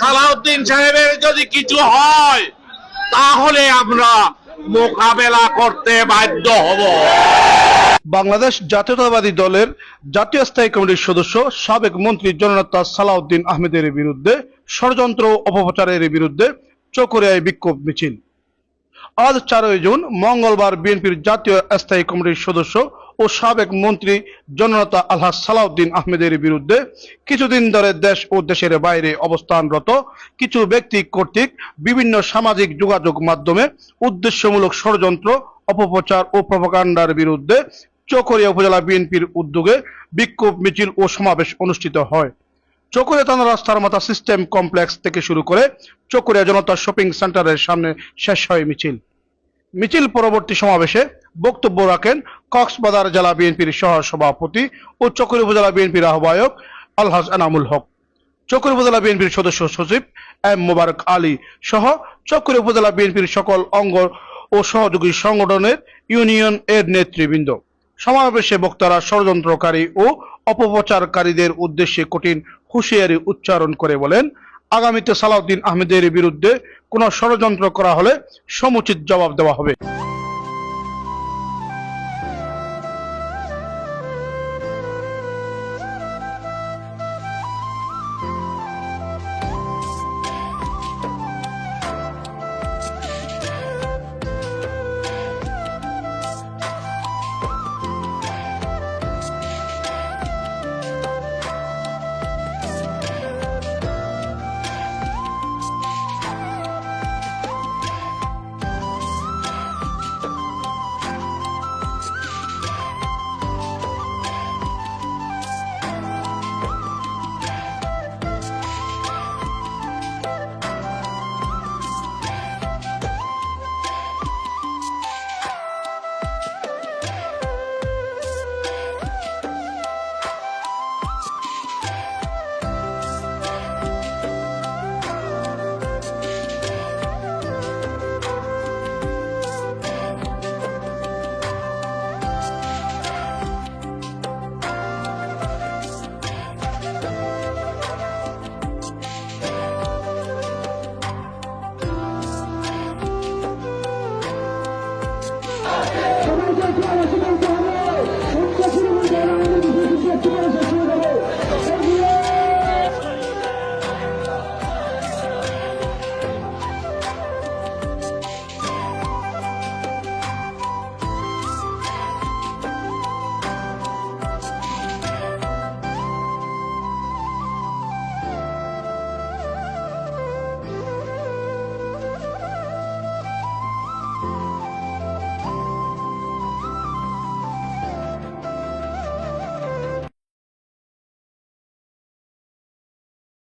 সালাউদ্দিন সাহেবের যদি কিছু হয়, তাহলে আমরা মোকাবেলা করতে বাধ্য হব। বাংলাদেশ জাতীয়তাবাদী দলের জাতীয় স্থায়ী কমিটির সদস্য, সাবেক মন্ত্রী জননেতা সালাউদ্দিন আহমেদের বিরুদ্ধে, ষড়যন্ত্র অপপ্রচারের বিরুদ্ধে চকরিয়ায় বিক্ষোভ মিছিল। আজ চারই জুন, মঙ্গলবার বিএনপির জাতীয় স্থায়ী কমিটির সদস্য ও সাবেক মন্ত্রী জননেতা আলহাজ সালাউদ্দিন আহমেদের বিরুদ্ধে কিছুদিন ধরে দেশ ও দেশের বাইরে অবস্থানরত কিছু ব্যক্তি কর্তৃক বিভিন্ন সামাজিক যোগাযোগ মাধ্যমে উদ্দেশ্যমূলক ষড়যন্ত্র, অপপ্রচার ও প্রভাকাণ্ডার বিরুদ্ধে চকরিয়া উপজেলা বিএনপির উদ্যোগে বিক্ষোভ, মিছিল ও সমাবেশ অনুষ্ঠিত হয়। চকরিয়া থানা রাস্তার মাথা সিস্টেম কমপ্লেক্স থেকে শুরু করে চকরিয়া জনতা শপিং সেন্টারের সামনে শেষ হয় মিছিল। মিছিল পরবর্তী সমাবেশে বক্তব্য রাখেন কক্সবাজার জেলা বিএনপির সহ সভাপতি ও চকরি উপজেলা বিএনপির আহ্বায়ক আলহাজ এনামুল হক। চকরি উপজেলা বিএনপির সদস্য সচিব এম মোবারক আলী সহ চকরি উপজেলা বিএনপির সকল অঙ্গ ও সহযোগী সংগঠনের ইউনিয়ন এর নেতৃবৃন্দ। সমাবেশে বক্তারা ষড়যন্ত্রকারী ও অপপ্রচারকারীদের উদ্দেশ্যে কঠিন হুঁশিয়ারি উচ্চারণ করে বলেন, আগামীতে সালাউদ্দিন আহমেদের বিরুদ্ধে কোনো ষড়যন্ত্র করা হলে সমুচিত জবাব দেওয়া হবে।